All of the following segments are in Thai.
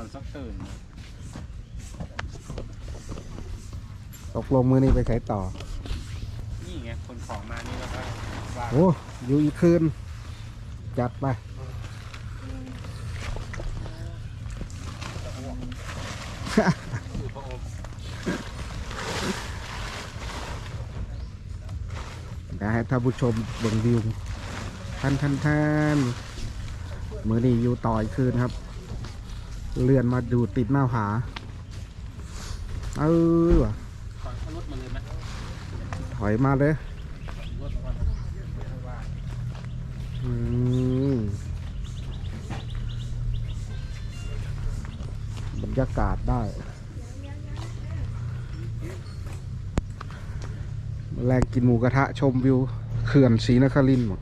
อนสักตื่นตกลงมือนี้ไปใช้ต่อ นี่ไงคนของมานี่แล้วก็วางโอ้อยู่อีกคืน จัดไปอยู่พระอบเดี๋ยวให้ท่านผู้ชมเบิ่งวิวท่านท่านท่านมือนี้อยู่ต่ออีกคืนครับ เลื่อนมาดูติดหน้าผาเออว่ะถอนรถมาเลยไหมถอยมาเลยรถก่อนว่าอืมบรรยากาศได้ แรงกินหมูกระทะชมวิว เขื่อนศรีนครินทร์หมด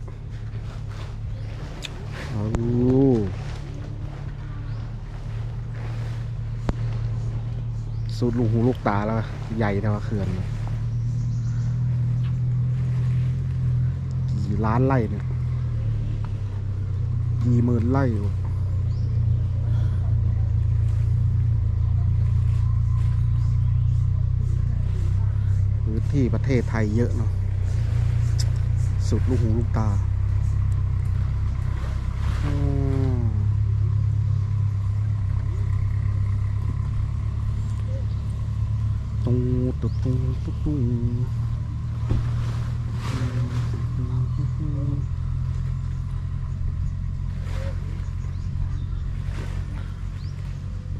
โอ้ สุดลูกหูลูกตาแล้วใหญ่แต่าเขื่อนกี่ล้านไร่เนี่ยกี่หมื่นไร่อยู่พื้นที่ประเทศไทยเยอะเนาะสุดลูกหูลูกตา ตูตุ๊ตูตุ๊ตูโอ้โ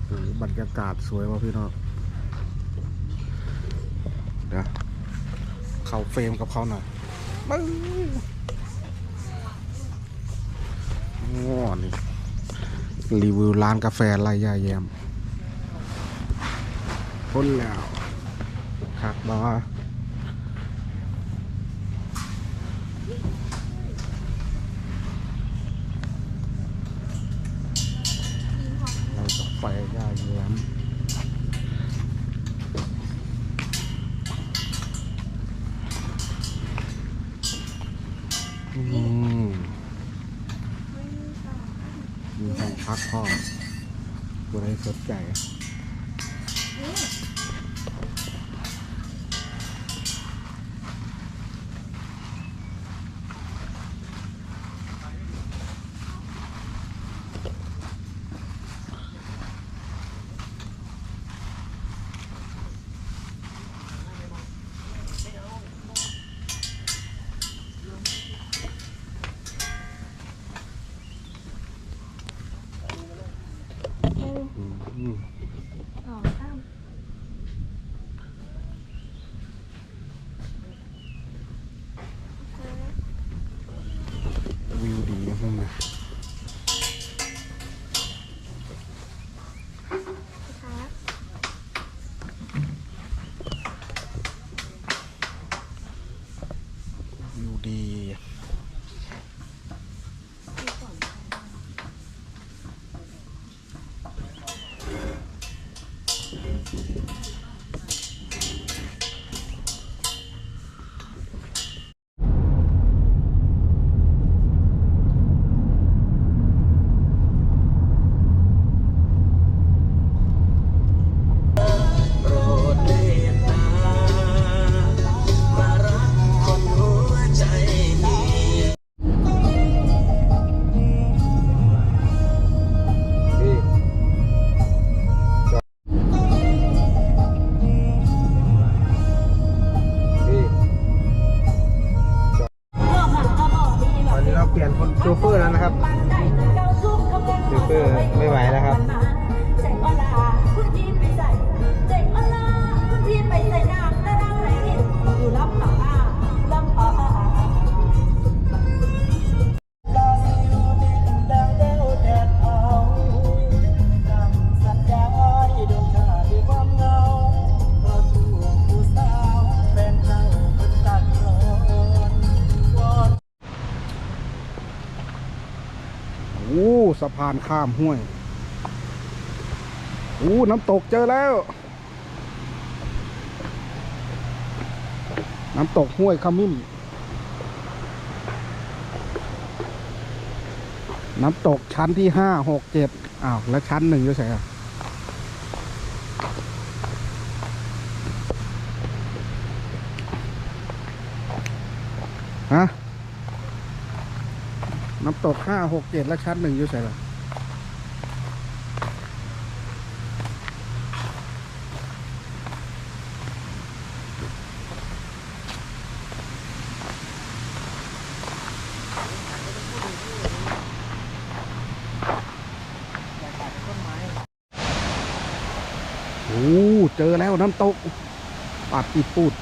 หบรรยากาศสวยว่ะพี่น้องเดี๋ยวเข้าเฟรมกับเขาหน่อยมึงโอ้นี่ รีวิวร้านกาแฟไรยาแยมพ้นแล้ว คักบอเรากาแฟยาแยมอืมมีห้องพักพ่อบัวได้สนใจะพานข้ามห้วยโอ้น้ำตกเจอแล้ว น้ำตกห้วยขมิ้น น้ำตกชั้นที่ห้าหกเจ็ดอ้าว แล้วชั้นหนึ่งจะใช่อะำ ตกห้าหกเจ็ดและชั้นหนึ่งอยู่ใส่ละโอ้เจอแล้วน้ำตกปัดอีปูด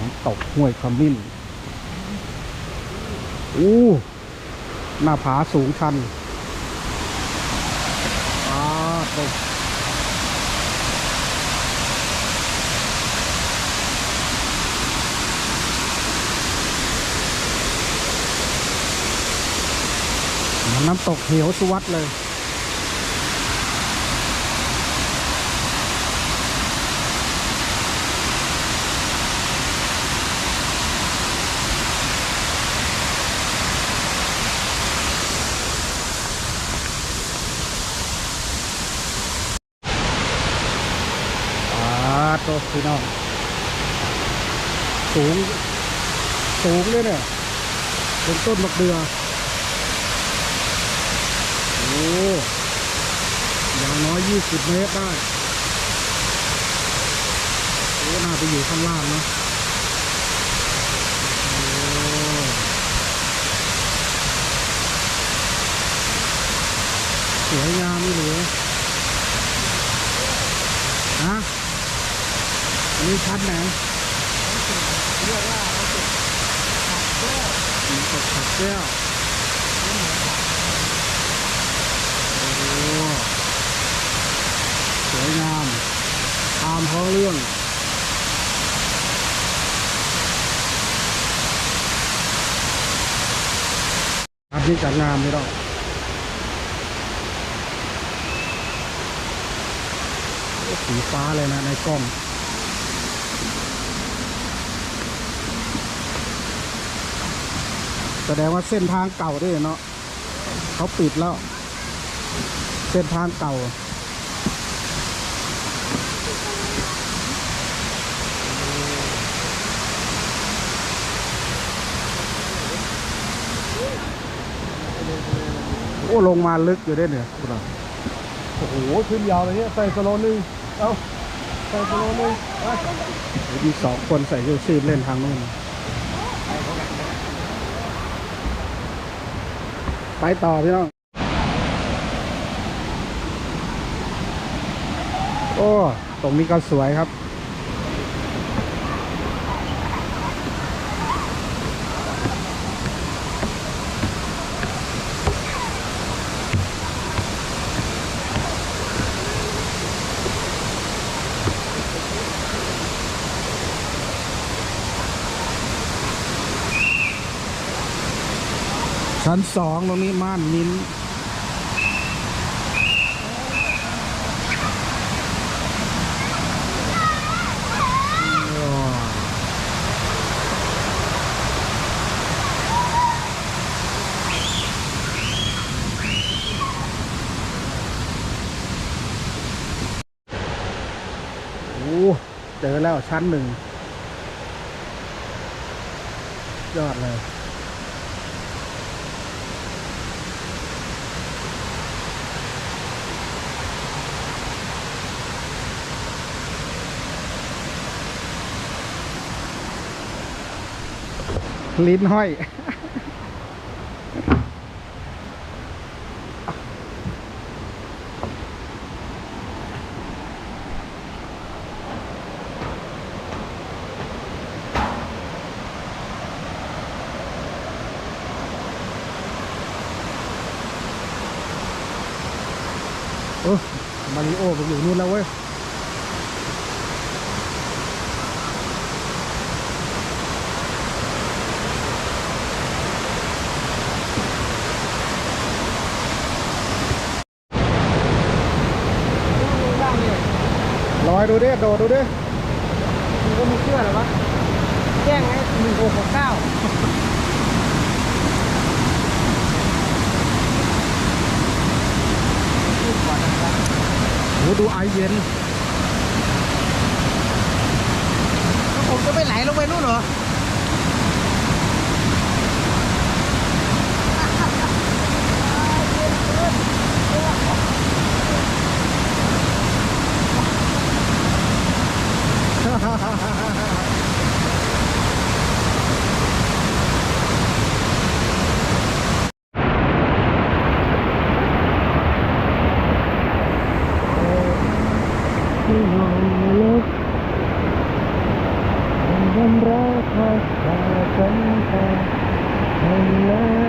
น้ำต กห้วยขมิ้นอู้หน้าผาสูงชันอ่าตกมือนน้ำตกเหวสุวัสดเลย อ่าโตะพี่น้อง สูง สูงเลยเนี่ยเป็นต้นมะเดือโอ้อย่างน้อยยี่สิบเมตรได้โอ้น่าไปอยู่ข้างล่างเนะโอ้สวยงามนี่เหลือฮะอันนี้ชั้นไหนเรียกว่าเราตกขัด แก้วสวยงามตามท้องเรื่องอันนี้จะงามไม่ต้องสีฟ้าเลยนะในกล้อง แสดงว่าเส้นทางเก่าด้วยเนาะเขาปิดแล้ว เส้นทางเก่า โอ้ลงมาลึกอยู่ด้วยเนี่ยพวกเราโอ้โหขึ้นยาวเลยเนี่ยใส่สโลนึงเอ้าใส่สโลนึงไปมีสองคนใส่ยูซีพเล่นทางนู้น ไปต่อพี่น้อง โอ้ ตรงนี้ก็สวยครับ ชั้นสองตรงนี้ม่านมิ้นท์ว้าวโอ้เจอแล้วชั้นหนึ่งยอดเลย ลิ้นห้อยเออมาริโอไปอยู่นู่นแล้วเว้ย ล อยดูดิโดดดูดิมึงก็ไม่เชื่อหรอวะแจ้งไงหนึ่งหกหกเก้าโหดูไอเย็นเที่นอนเล็กยังรักใคร แต่ฉันแค่ไม่ละ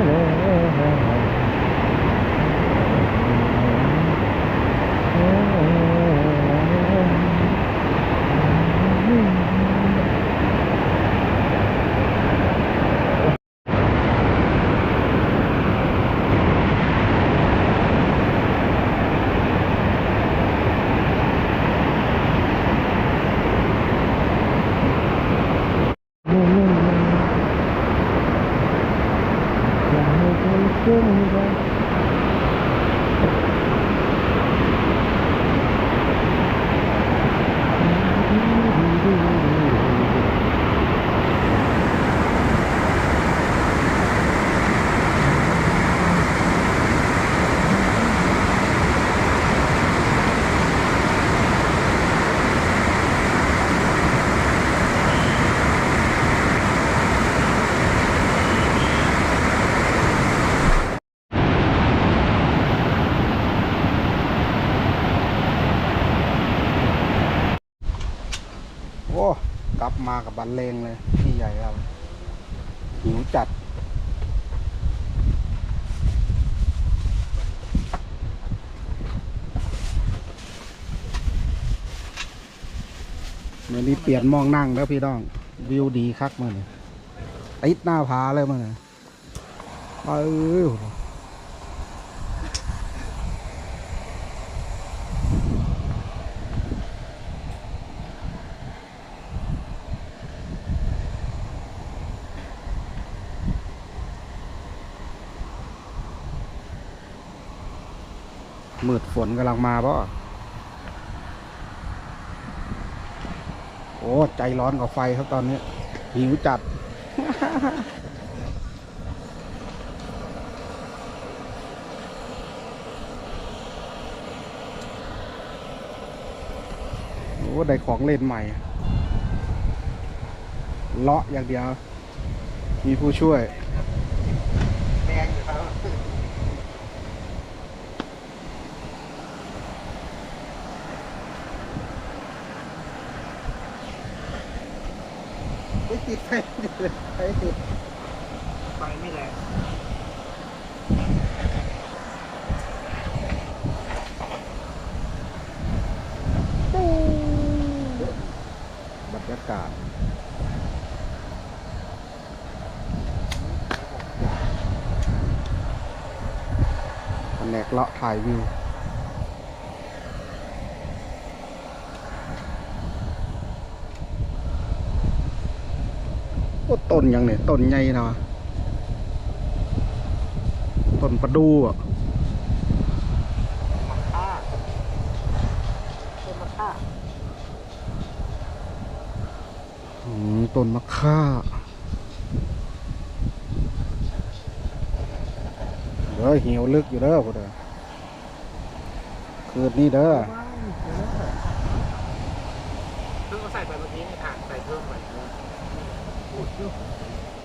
อยากให้เธอเชื่อใจ โอ้กลั บมากันเลงเลยพี่ใหญ่ครับหิวจัดเมื่อนี้เปลี่ยนมองนั่งแล้วพี่น้อง วิวดีคักมาเลยติดหน้าผาเลยมาเลยเอ มืดฝนกำลังมาป่ะโอ้ ใจร้อนกับไฟครับตอนนี้ หิวจัด โอ้ ได้ของเล่นใหม่ เลาะอย่างเดียว มีผู้ช่วยแดงอยู่ครับ ไม่ติดไฟเลยไฟติดไฟไม่แรงบรรยากาศแผนกเลาะถ่ายวิว โอ้ต้ นยังเนี่ยต้นใหญ่นะต้นประดูอะค่าต้นมะค่าอืมต้นมะค่าเด้อเหี่ยวลึกอยู่เด้อพวกเด้อคืนนี้เด้อเพิ่งใส่ไปเมื่อกี้นี่ค่ะใส่เพิ่มไป 我就。